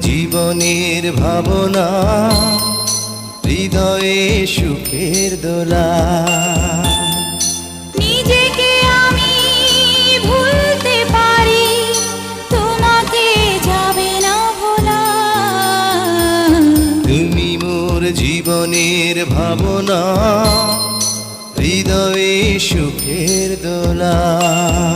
জীবনের ভাবনা হৃদয়ে সুখের দোলা। তুমি জীবনের ভাবনা হৃদয়ে সুখের দোলা।